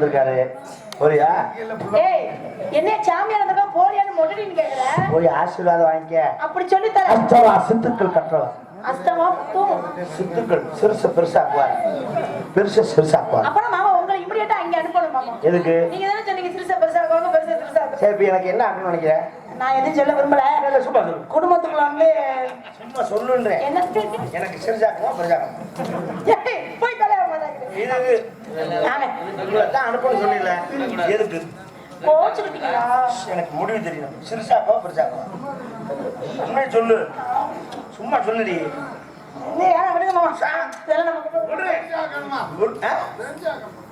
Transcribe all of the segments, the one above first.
வந்திருக்காரு. போறியா? ஏய் என்ன சாமியார் வந்தா போறியான்னு மொட்டடின்னு கேக்குற. போய் ஆசீர்வாதம் வாங்கிக்க. அப்படி சொல்லி தர அஷ்டவா சித்துக்கள் அஸ்தமா புத்தும் சித்துக்கள் சிறுச பெருசாக்குவார் பெருச சிறுசாக்குவார் அப்பனா மாமா உங்களை இமிடியேட்டா அங்க அனுப்பணும் மாமா. எதுக்கு? நீங்க தானே சொன்னீங்க சிறுசா பெருசா இருக்கவங்க பெருசா சிறுசா இருக்கணும். சரி எனக்கு என்ன ஆகணும்னு நினைக்கிறேன் நான் எதுவும் சொல்ல விரும்பல. இல்ல, சும்மா சொல்லு. குடும்பத்துக்குள்ள வந்து சும்மா சொல்லுன்றேன். எனக்கு சிறுசாக்குவா பெருசாக்குவா ஏய், போய் கல்யாணம் இது அனுப்பணும்னு சொன்னீங்களே. எதுக்கு? கோச்சுக்கிட்டீங்களா எனக்கு முடிவு தெரியணும் சிறுசாக்கவா பெருசாக்கவா? உண்மையை சொல்லு. சும்மா சொல்லுடி?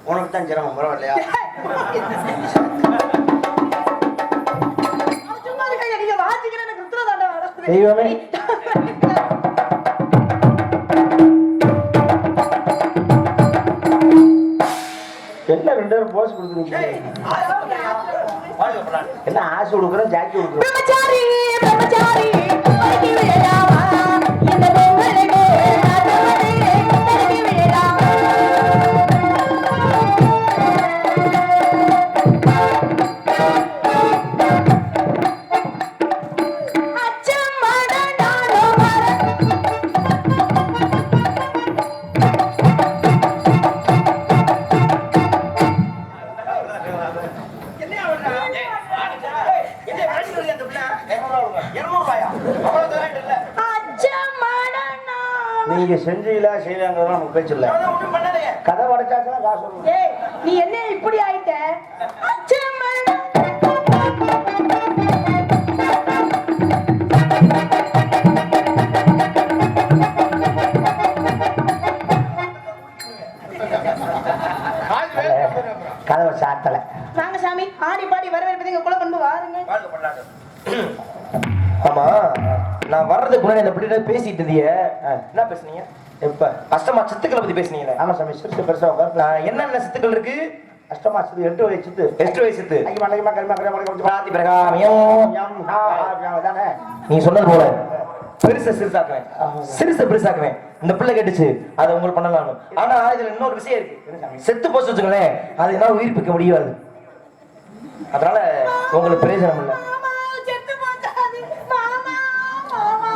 உனக்கு தான் சிரமம் பரவாயில்லையா? அவன் என்ன ரெண்டு பேரும் போஸ் கொடுத்துருக்கீங்க. என்ன ஆசை கொடுக்குறோம் ஜாக்கி கொடுக்குறோம். நீங்க செஞ்சீங்களா செய்யலாங்கிறதெல்லாம் நமக்கு பேச்சு இல்ல. கதை உடைச்சாச்சுன்னா காசு நீ என்ன இப்படி ஆயிட்ட? கதவை சாத்தலை. வாங்க சாமி. ஆடி பாடி வரவேற்பது குல பண்பு வாருங்க. ஆமா. நான் வர்றதுக்கு முன்னாடி அந்த பிள்ளை பேசிட்டு இருந்தீங்க என்ன பேசுனீங்க? எப்ப? அஷ்டமா சித்துக்களை பத்தி பேசுனீங்களே. ஆமா சாமி சிறுசு பெருசா நான் என்னென்ன சித்துக்கள் இருக்கு? அஷ்டமா சிறு எட்டு எட்டு வயசு சித்து. கரிமா கரிமா கரிமா பிராதி பிரகாமியம். நீ சொன்னது போல. பெருசை சிறுசாக்குவேன். சிறுசை பெருசாக்குவேன். இந்த பிள்ளை கேட்டுச்சு அதை உங்களுக்கு பண்ணலாம்னு. ஆனா இதுல இன்னொரு விஷயம் இருக்கு. செத்து போச்சு வச்சுங்களேன் அது என்ன உயிர்ப்பிக்க முடியாது. அதனால உங்களுக்கு பிரயோஜனம் இல்லை.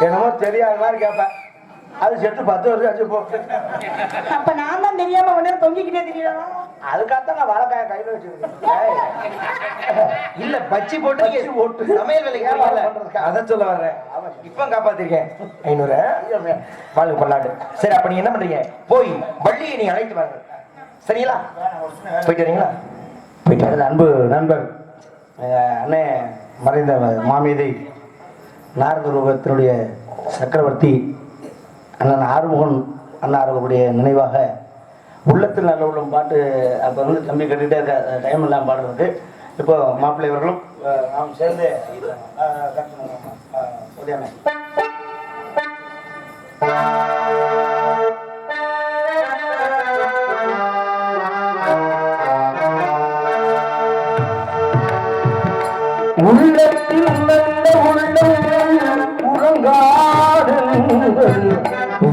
என்னமோ தெரியாத மாதிரி கேட்பேன் அது செத்து பத்து வருஷம் ஆச்சு போ. அப்ப நான் தான் தெரியாம உடனே தொங்கிக்கிட்டே தெரியலாம் அதுக்காகத்தான் நான் வாழைக்காய கையில வச்சிருக்கேன். இல்ல பச்சி போட்டு போட்டு. சமையல் வேலைக்கு? அதான் சொல்ல வர்றேன். இப்ப காப்பாத்திருக்கேன். ஐநூறு. வாழ்க்கை பல்லாண்டு சரி அப்ப நீங்க என்ன பண்றீங்க? போய் வள்ளியை நீங்க அழைத்து வாங்க. சரிங்களா? போயிட்டு வரீங்களா? போயிட்டு அன்பு நண்பர். அண்ணே மறைந்த மாமீதி. நாரதுருகத்தினுடைய சக்கரவர்த்தி அண்ணன் ஆறுமுகன் அண்ணா அவர்களுடைய நினைவாக உள்ளத்தில் நல்ல உள்ளம் பாட்டு அப்போ வந்து தம்பி கட்டிகிட்டே இருக்க டைம் இல்லாமல் பாடுறதுக்கு. இப்போ மாப்பிள்ளை இவர்களும் நாம் சேர்ந்து அஹ், உள்ளத்தில்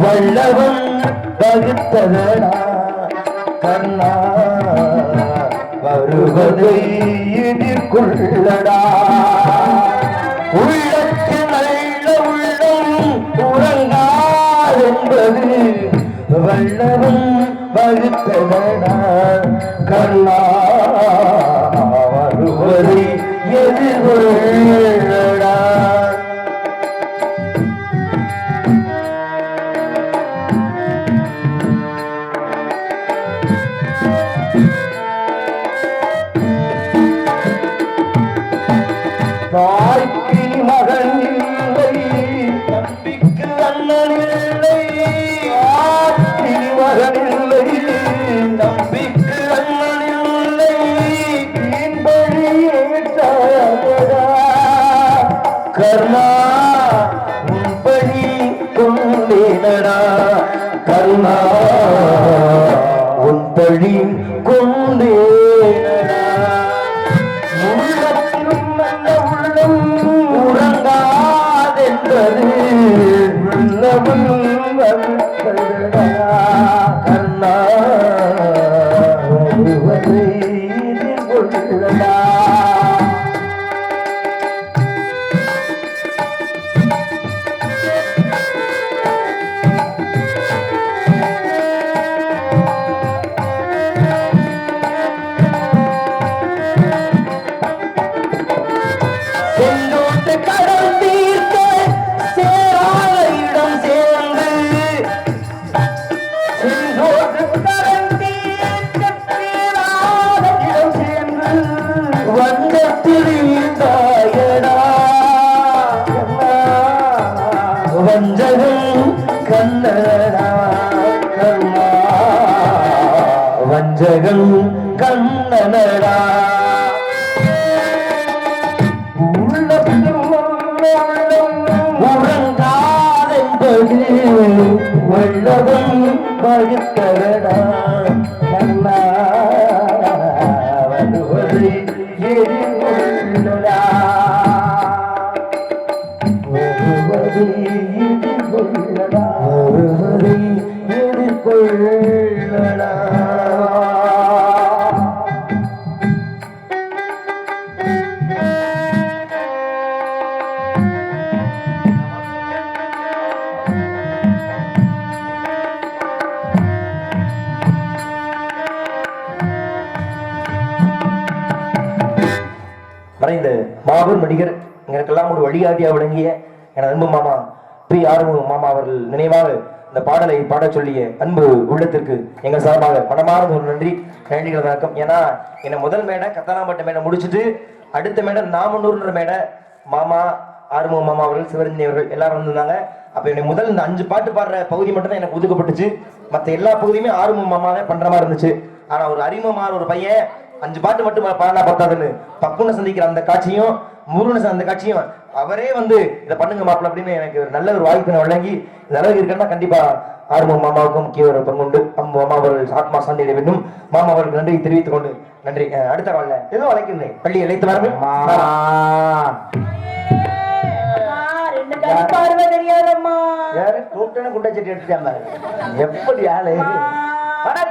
வல்லவன் வகுத்ததடா கண்ணா வருவதை எதிர்கொள்ளடா. உள்ளத்தில் நல்ல உள்ளம் உறங்காதென்பது வல்லவன் வகுத்ததடா கண்ணா வருவதை எதிர்கொள்ள தாய்க்கு மகன் இல்லை தம்பிக்கு அண்ணன் இல்லை. மகன். இல்லை Thank. ജഗം കണ്ണനരാ அவர் நடிகர் எங்களுக்கெல்லாம் ஒரு வழிகாட்டியா விளங்கிய எனது அன்பு மாமா பி ஆறுமுக மாமா அவர்கள் நினைவாக இந்த பாடலை பாட சொல்லிய அன்பு உள்ளத்திற்கு எங்கள் சார்பாக மனமார்ந்த ஒரு நன்றி நன்றிகள் வணக்கம். ஏன்னா என்னை முதல் மேடை கத்தனாம்பட்ட மேடை முடிச்சுட்டு அடுத்த மேடை நாமனூர்ன்ற மேடை மாமா ஆறுமுக மாமா அவர்கள் சிவரஞ்சனி அவர்கள் எல்லாரும் வந்திருந்தாங்க. அப்ப என்னை முதல் இந்த அஞ்சு பாட்டு பாடுற பகுதி மட்டும்தான் எனக்கு ஒதுக்கப்பட்டுச்சு. மத்த எல்லா பகுதியுமே ஆறுமுக மாமாவே பண்ணுற பண்ற மாதிரி இருந்துச்சு. ஆனா ஒரு அறிமுகமான ஒரு பையன் அஞ்சு பாட்டு மட்டும் பாடினா பத்தாதுன்னு. பக்குன்னு சந்திக்கிற அந்த காட்சியும் முருகனை அந்த காட்சியும் அவரே வந்து இதை பண்ணுங்க மாப்பிள்ள அப்படின்னு எனக்கு ஒரு நல்ல ஒரு வாய்ப்பினை வழங்கி இந்த அளவுக்கு இருக்குன்னா கண்டிப்பா ஆறுமுக மாமாவுக்கும் முக்கிய ஒரு பங்குண்டு அம் மாமா அவர்கள் ஆத்மா சாந்தியிட வேண்டும். மாமா அவர்களுக்கு நன்றி தெரிவித்துக் கொண்டு நன்றி. அடுத்த காலில் ஏதோ அழைக்கிறேன் பள்ளி அழைத்து வரவே. அம்மா, ரெண்டு கண் பார்வை தெரியாதம்மா. யாரு? கூப்பிட்டேன்னு குண்டை சட்டி எடுத்துட்டான். எப்படி ஆளு? வாடா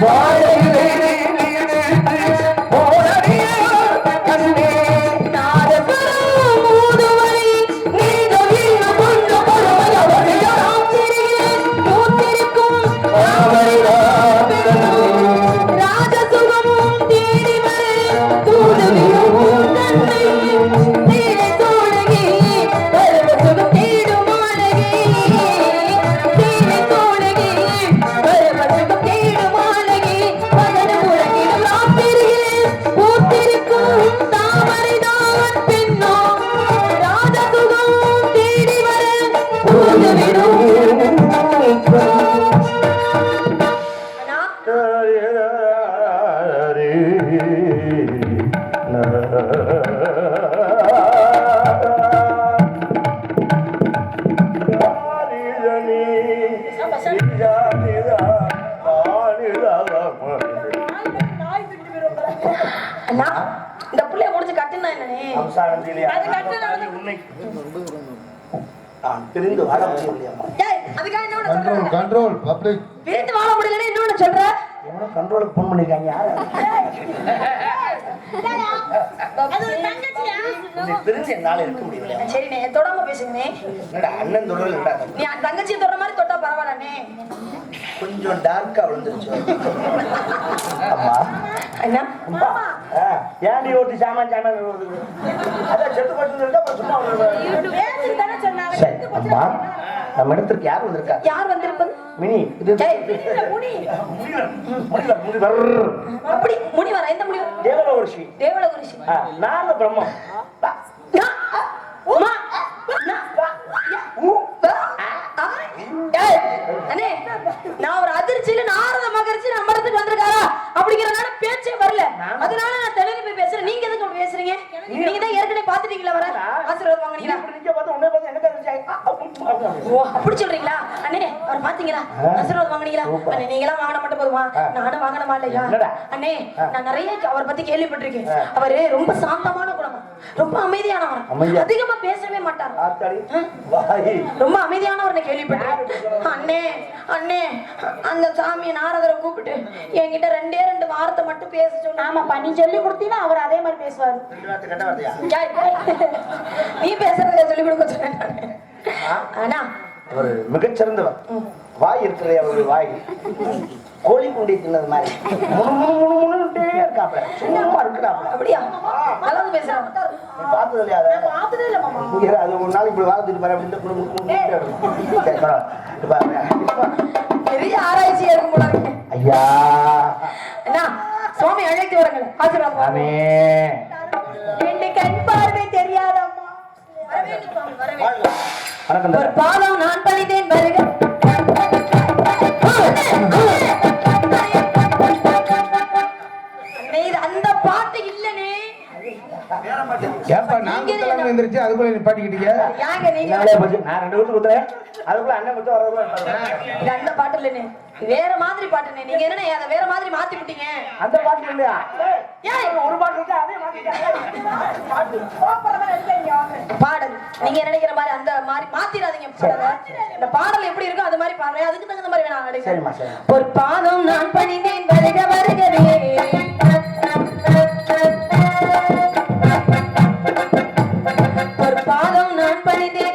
Bye. பிரிந்து வாழ ஒண்ணு கண்ட்ரோல் கண்ட்ரோல் பப்ளிக் பிரிந்து வாழ முடியலன்னு என்ன ஒண்ணு சொல்ற? எவனோ கண்ட்ரோலுக்கு ஃபோன் பண்ணிருக்காங்க யாரு? பிரிஞ்சு என்னால இருக்க முடியல சரிண்ணே தொடாம பேசுங்கண்ணே என்னடா அண்ணன் தொடர்பு இல்லடா நீ அந்த தங்கச்சியை தொடுற மாதிரி தொட்டா பரவாயில்லண்ணே கொஞ்சம் டார்க்கா விழுந்துருச்சு. அம்மா. என்ன? ஆ, ஏன்டி ஓட்டி சாமான்? அதான் செத்து போட்டு சரி அம்மா. நம்ம இடத்துக்கு யார் வந்திருக்கா? யார் வந்திருப்பது? மினி இது முனி. வர்ற. அப்படி முனி வர எந்த முனி வர? தேவல ஒரு தேவல குருஷி நாங்க பிரம்மம் நான், அண்ணே, ஒரு அதிர்ச்சியில நாரத மகரிஷி நம்ம இடத்துக்கு வந்திருக்காரா? அப்படிங்கறனால பேச்சே வரல. அதனால நான் தெலுங்கு போய் பேசுறேன். நீங்க எதுக்கு பேசுறீங்க? நீங்க தான் ஏற்கனவே பாத்துட்டீங்களா வர. ஆசீர்வாதம் வாங்குனீங்களா? அப்படி, சொல்றீங்களா? அண்ணே அவர் பாத்தீங்களா? ஆசீர்வாதம் வாங்குனீங்களா. அண்ணே நீங்க எல்லாம் வாங்கின மட்டும் போதுமா. நானும் வாங்கணுமா இல்லையா? அண்ணே நான் நிறைய அவரை பத்தி கேள்விப்பட்டிருக்கேன். அவரு ரொம்ப சாந்தமான குணம் ரொம்ப அமைதியானவர். அமைதியா? அதிகமா பேசவே மாட்டார். ரொம்ப அமைதியானவர்னு கேள்விப்பட்டேன் அண்ணே அண்ணே அந்த சாமி நாரதரை கூப்பிட்டு என்கிட்ட ரெண்டே ரெண்டு வார்த்தை மட்டும் பேச சொன்னா ஆமாப்பா நீ சொல்லி கொடுத்தீங்கன்னா அவர் அதே மாதிரி பேசுவாரு? நீ பேசுறத சொல்லி கொடுக்க சொன்னேன் நானு. ஆனா ஒரு மிகச்சிறந்தவர். வாய் இருக்கிறதே அவருடைய வாய். கோழி குண்டி தின்னது மாதிரி. முணு முணு முணு முணுன்ட்டே இருக்காப்ல. சும்மா இருக்கிறாப்ல. அப்படியா? நல்லா பேசுறான். பார்த்தது இல்லையா அதை? பார்த்ததே இல்ல மாமா. அது ஒரு நாளைக்கு இப்படி வாழ்ந்துட்டு பாரு அப்படின்னு குடு, குடு, குடு, குடுன்ட்டே இருக்கும். சரி, பரவாயில்ல. இப்ப, பெரிய ஆராய்ச்சியா இருக்கும் போல. ஐயா. அண்ணா சுவாமி அழைத்து வரங்கள். ஆசீர்வாதம் ரெண்டு கண் பார்வை தெரியாதம்மா வரவேண்டும் சுவாமி, வரவேண்டும். வணக்கம் ஒரு. பாதம் நான் பணிந்தேன் வருக ஏப்பா நான் குத்தலாம எந்திரிச்சு அதுக்குள்ள நீ பாட்டிக்கிட்டீங்க? யாங்க நீங்க? நாளே போச்சு. நான் ரெண்டு வீட்டு குத்துறேன் அதுக்குள்ள அண்ணன் குத்து வரதுக்குள்ள இருப்பாரு. இது அந்த பாட்டு இல்லனே வேற மாதிரி பாட்டுனே நீங்க என்ன அதை வேற மாதிரி மாத்தி விட்டீங்க? அந்த பாட்டு இல்லையா? ஏய்! ஒரு பாட்டு இருக்கு அதே மாத்திட்டாங்க. பாட்டு. பாடல். நீங்க நினைக்கிற மாதிரி அந்த மாதிரி மாத்திராதீங்க இந்த பாடல். எப்படி இருக்கோ அது மாதிரி பாடுறேன். அதுக்கு தகுந்த மாதிரி வேணா நடிங்க சரிம்மா சரி ஒரு பாதம் நான் பணிந்தேன் வருக வருகவே. பாதம் நான் பணிந்தேன்.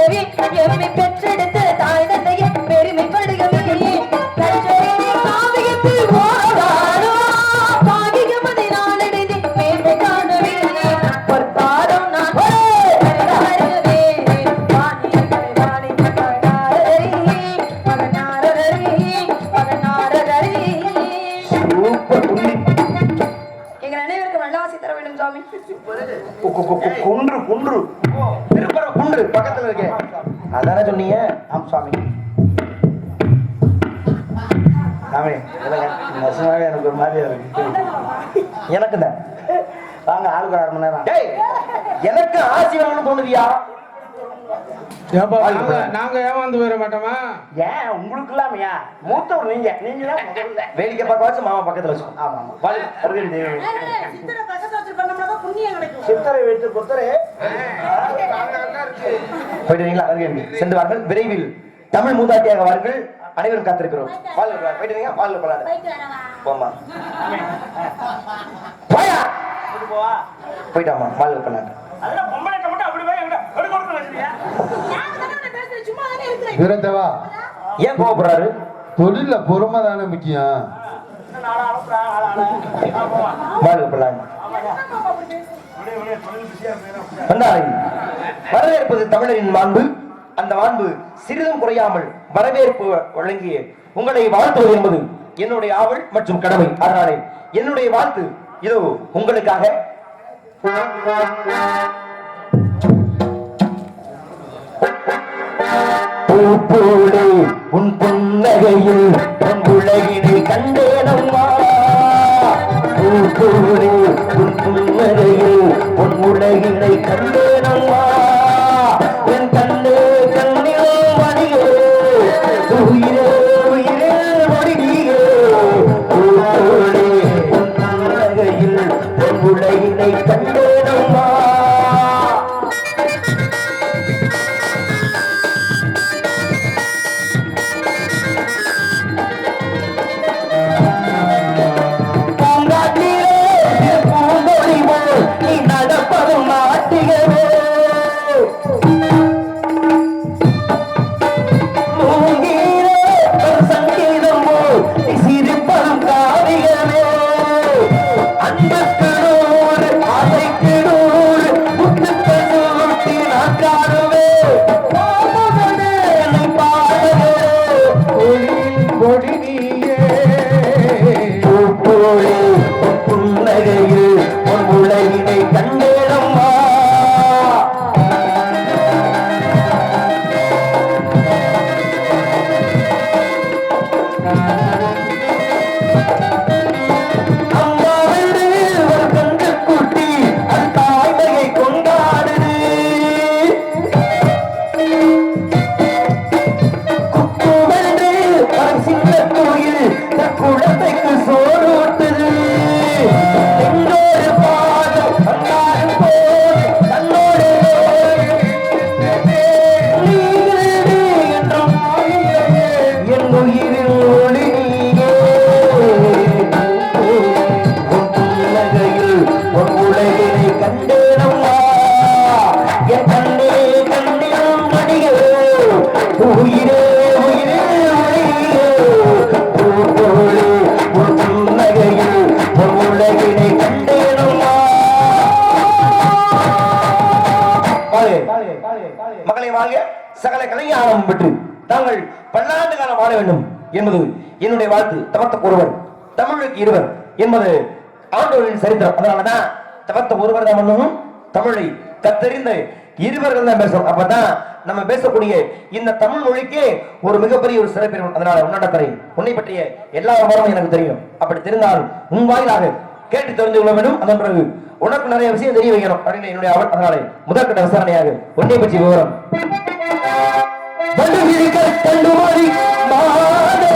வடிவம் எம்மை என்னை பெற்றெடுத்த வாங்க ஆளுக்கு அரை மணி நேரம். டேய் எனக்கு ஆசி வரணும்னு தோணுதியா ஏப்பா நாங்க நாங்க ஏமாந்து போயிட மாட்டோமா? ஏன் உங்களுக்கு இல்லாமையா மூத்தவர் நீங்க. நீங்க தான் முதல்ல வேடிக்கை பார்க்க வச்சு மாமா பக்கத்துல வச்சுக்கோ. ஆமா ஆமா. சித்தரை வைத்து புத்தரே சென்று வாருங்கள். விரைவில் தமிழ் மூதாட்டியாக வாருங்கள். அனைவரும் காத்திருக்கிறோம். வாழ்க. போயிடுறீங்க வாழ்க போலாம் போமா போயா? போயிட்டாமா வாழ்க போலாம் அதெல்லாம் பொம்பளைட்ட மட்டும் அப்படி போய் எங்கிட்ட எடுக்க கொடுத்து வச்சிருக்கியா சும்மா தானே இருக்கிறேன் வீரத்தேவா ஏன் கோவப்படுறாரு தொழில பொறுமை தானே முக்கியம் வந்தாரை வரவேற்பது தமிழரின் மாண்பு அந்த மாண்பு சிறிதும் குறையாமல் வரவேற்பு வழங்கிய உங்களை வாழ்த்துவது என்பது என்னுடைய ஆவல் மற்றும் கடமை. அதனாலே என்னுடைய வாழ்த்து இது உங்களுக்காக. பூப்போடு உன் புன்னகையில் உன் உலகினை கண்டேனம்மா பூப்போடு உன் புன்னகையில் உன் உலகினை கண்டேனம்மா சகல சகல ஆரம்பம் பெற்று தாங்கள் பல்லாண்டு காலம் வாழ வேண்டும் என்பது என்னுடைய வாழ்த்து. தமத்த ஒருவர் தமிழுக்கு இருவர் என்பது ஆண்டோரின் சரித்திரம். அதனாலதான் தமத்த ஒருவர் தான் பண்ணணும் தமிழை கத்தறிந்த இருவர்கள் தான் பேசணும் அப்பதான் நம்ம பேசக்கூடிய இந்த தமிழ் மொழிக்கே ஒரு மிகப்பெரிய ஒரு சிறப்பு இருக்கும். அதனால உன்னடத்தரை உன்னை பற்றிய எல்லா விவரமும் எனக்கு தெரியும். அப்படி தெரிந்தால் உன் வாயிலாக கேட்டு தெரிந்து கொள்ள வேண்டும். அதன் பிறகு உனக்கு நிறைய விஷயம் தெரிய வைக்கணும் அப்படின்னு என்னுடைய அவள் அதனாலே முதற்கட்ட விசாரணையாக உன்னை பற்றி விவரம் தண்டுமாறி மாதே.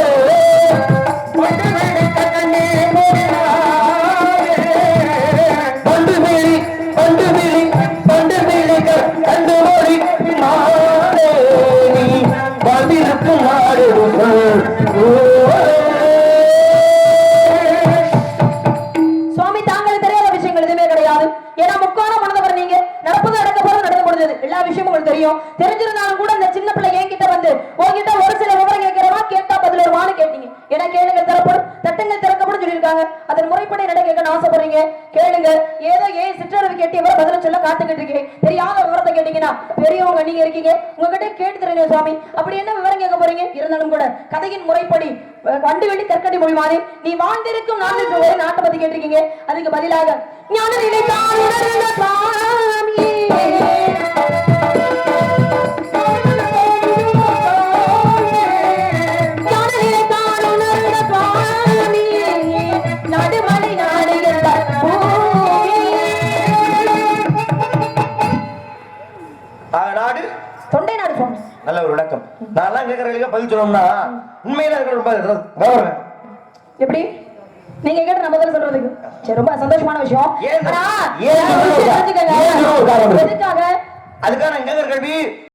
கதையின் முறைப்படி அஹ், வண்டு வெள்ளி கற்கடி மொழிமாறி நீ வாழ்ந்திருக்கும் நாட்டுக்கு ஒரே நாட்டை பத்தி கேட்டிருக்கீங்க. அதுக்கு பதிலாக ஞான நிலை விளக்கம் நான் எல்லாம் கேட்கறதுக்கு பதில் சொல்லணும்னா உண்மையில இருக்கிற ரொம்ப கௌரவம் எப்படி? நீங்க கேட்ட நம்ம பதில் சொல்றதுக்கு? சரி ரொம்ப சந்தோஷமான விஷயம்? எதுக்காக? அதுக்கான கேட்கிற கேள்வி